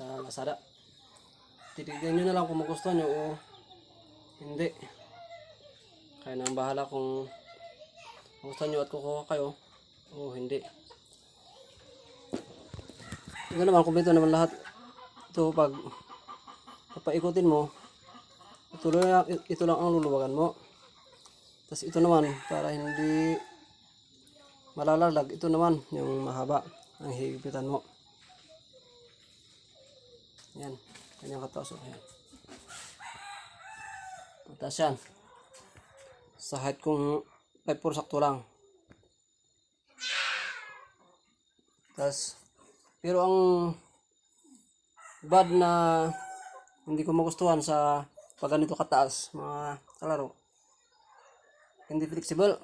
sa Lazada. Titignan nyo na lang kung magustuhan nyo o hindi. Kaya na ang bahala kung magustuhan nyo at kukuha kayo o hindi. Ito naman, kumpleto naman lahat. Ito pag papaikutin mo, ito lang, ito lang ang luluwagan mo. Tapos ito naman, para hindi malalaglag, ito naman yung mahaba ang higpitan mo. Yan, kanyang kataas. oh, Yan. Tapos yan. Sa height kong 5 sakto lang. Tapos, pero ang bad na hindi ko magustuhan sa pag ganito kataas, mga kalaro, hindi flexible.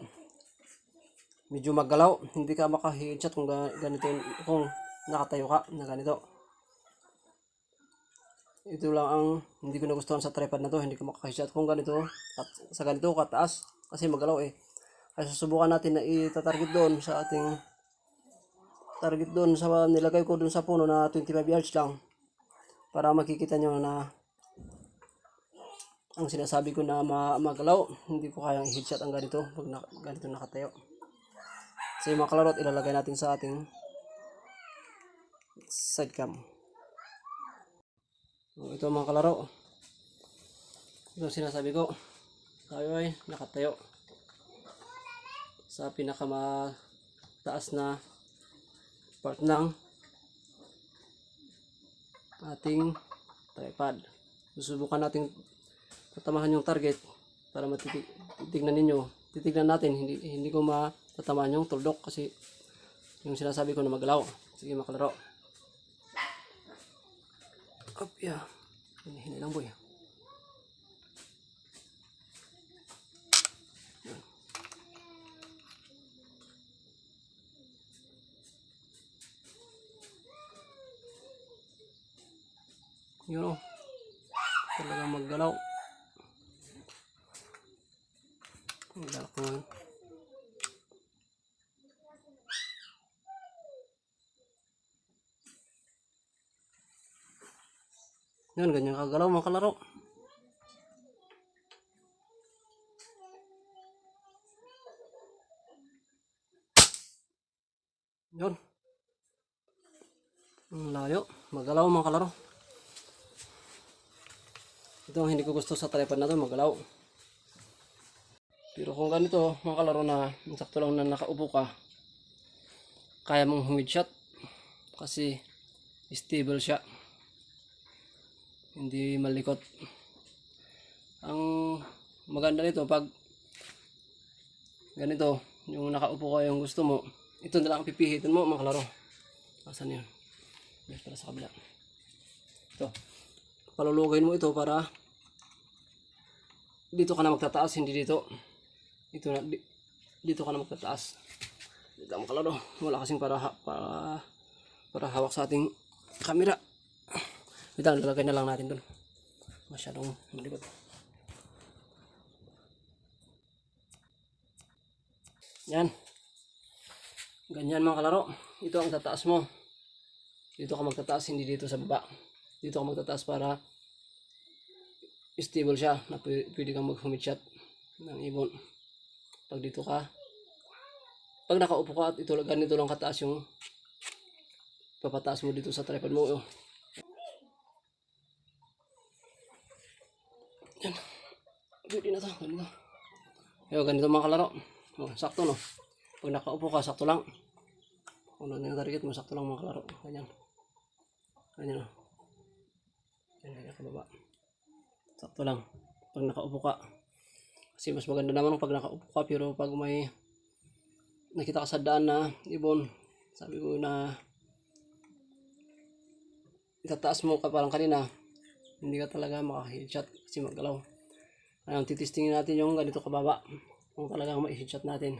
Medyo maggalaw, hindi ka maka-headshot kung ga- ganito, yung- kung nakatayo ka na ganito. Ito lang ang hindi ko nagustuhan sa tripod na to, hindi ko maka-headshot kung ganito, at sa ganito kataas, kasi maggalaw eh. Ay susubukan natin na itatarget doon sa ating target doon sa nilagay ko doon sa puno na 25 yards lang. Para makikita nyo na ang sinasabi ko na ma magalaw. Hindi ko kayang i-headshot ang ganito pag na, ganito nakatayo. So yung mga kalarot ilalagay natin sa ating side cam So, ito mga kalaro ito sinasabi ko tayo ay nakatayo sa pinakamataas na part ng ating tripod. Susubukan natin tatamahan yung target para matitignan ninyo. Titignan natin, hindi, hindi ko matatamaan yung tuldok kasi yung sinasabi ko na magalaw. Sige makalaro. Up, yeah. Hinihinay lang boy. Yun o. Talagang maggalaw. Magalak mo yun. Yun, ganyan kagalaw mga kalaro. Yun. Ang layo. Magalaw mga kalaro. Ito hindi ko gusto sa tripod na to, magalaw. Pero kung ganito, mga kalaro na sakto lang na nakaupo ka, kaya mong humidshot kasi stable siya. Hindi malikot. Ang maganda nito pag ganito, yung nakaupo ka yung gusto mo, ito na lang ang pipihitin mo mga kalaro. Asan yun? Para sa kabila. Ito palulugayin mo ito para dito ka na magtataas, hindi dito. Dito na, di- dito ka na magtataas. Dito mo kalaro. Wala kasing para, para, para hawak sa ating camera. Dito, lalagay na lang natin doon. Masyadong malibot. Yan. Ganyan mga kalaro. Ito ang tataas mo. Dito ka magtataas, hindi dito sa baba dito ka magtataas para stable siya na pwede, kang mag-humidshot ng ibon pag dito ka pag nakaupo ka at ito ganito lang kataas yung papataas mo dito sa tripod mo oh. yan pwede na to ganito Yo, ganito mga kalaro oh, sakto no pag nakaupo ka sakto lang kung ano yung target mo sakto lang mga kalaro ganyan ganyan oh. Yan, ganyan kababa. Sakto lang. Pag nakaupo ka. Kasi mas maganda naman pag nakaupo ka. Pero pag may nakita ka sa daan na ibon, sabi ko na itataas mo ka parang kanina, hindi ka talaga maka-headshot kasi magalaw. Ayan, titistingin natin yung ganito kababa. Kung talagang ma-shot natin.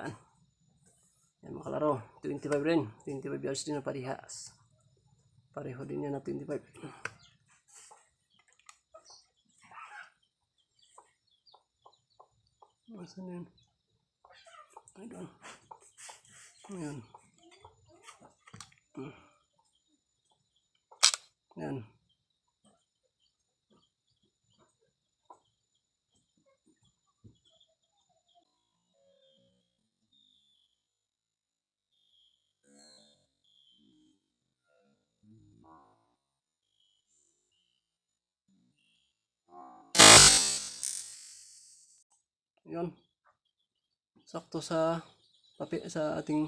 Yan. Yan mga 25 rin. 25 yards din na parehas. Pareho din yan na 25. Asan na yun? Ay, doon. Ayan. Ayan. Yun. Sakto sa papi sa ating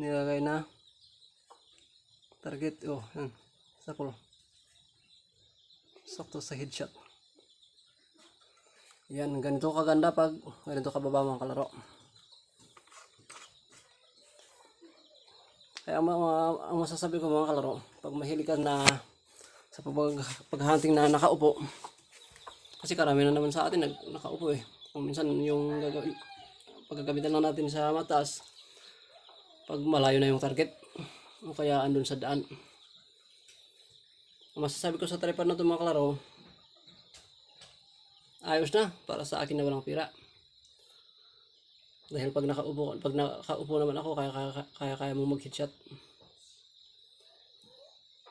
nilagay na target. Oh, yan. Sakto. Sakto sa headshot. Yan, ganito kaganda pag ganito kababa mga kalaro. Kaya ang, mga, ang masasabi ko mga kalaro, pag mahilig ka na sa pag, paghunting na nakaupo, kasi karami na naman sa atin nag, nakaupo eh. Kung minsan yung gagawin, lang natin sa mataas, pag malayo na yung target, o kaya andun sa daan. Masasabi ko sa tripod na ito mga kalaro, ayos na para sa akin na walang pira. Dahil pag nakaupo, pag nakaupo naman ako, kaya kaya, kaya, kaya mo mag-headshot.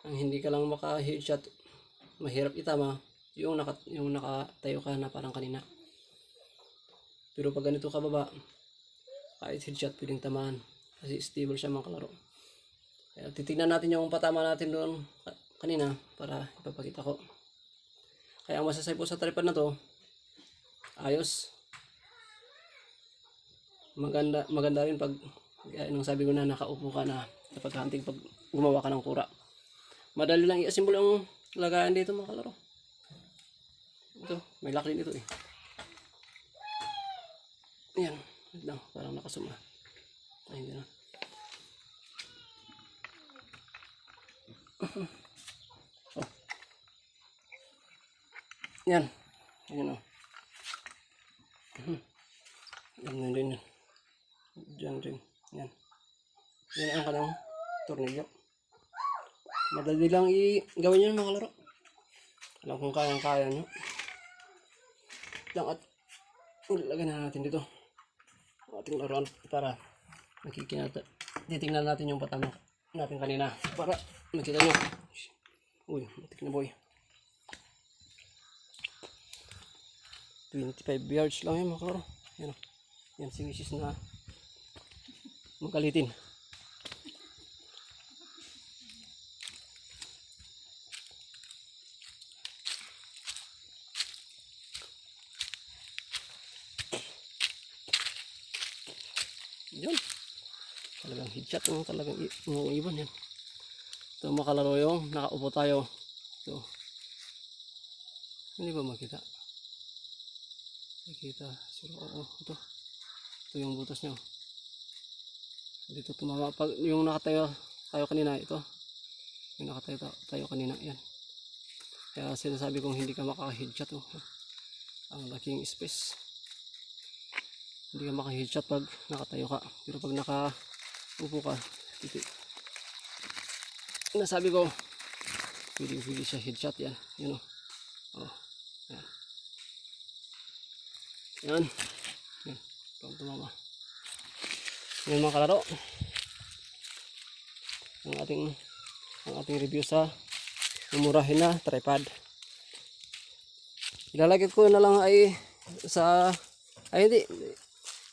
Ang hindi ka lang maka-headshot, mahirap itama, yung, naka, yung nakatayo ka na parang kanina. Pero pag ganito ka baba, kahit headshot pwedeng tamaan. Kasi stable siya mga kalaro. Kaya titignan natin yung patama natin doon ka- kanina para ipapakita ko. Kaya ang masasabi ko sa tripod na to, ayos. Maganda, maganda rin pag, nung sabi ko na nakaupo ka na kapag hunting pag gumawa ka ng kura. Madali lang i-assemble ang lagayan dito mga kalaro. Ito, may lock din ito eh. Ayan, wait lang, parang nakasuma. Ay, hindi na. Oh. Yan. Ayan o. Yan na din yan. Diyan rin. Yan. Yan ang kanang tornilyo. Madali lang i-gawin yun mga kalaro. Alam kung kayang-kaya nyo. Lang at ilagay na natin dito ating laruan para nakikinata titingnan natin yung patama natin kanina. Para makita nyo. Uy matik na boy. 25 yards lang yun mga yan o yan si misis na magkalitin Yun. Talagang headshot yung talagang yung ibon yan. Ito makalaro yung nakaupo tayo. Ito. Hindi ba makita? Makita. Siro, oo. Ito. Ito yung butas nyo. Dito tumama. Pag yung nakatayo tayo kanina, ito. Yung nakatayo ta- tayo kanina, yan. Kaya sinasabi kong hindi ka makaka-headshot. Oh. Ang laking space hindi ka maka-headshot pag nakatayo ka. Pero pag nakaupo ka, titi. Nasabi ko, pwede pwede siya headshot yan. Yan o. Oh. Yan. Yan. Yan. Pang tumama. Yan mga kalaro. Ang ating ang ating review sa mumurahin na tripod. Ilalagay ko na lang ay sa ay hindi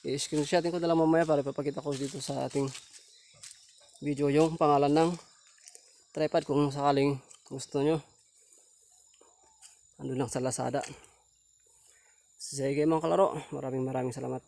i-screenshotin ko na lang mamaya para ipapakita ko dito sa ating video yung pangalan ng tripod kung sakaling gusto nyo. Ando lang sa Lazada. Sige mga kalaro maraming maraming salamat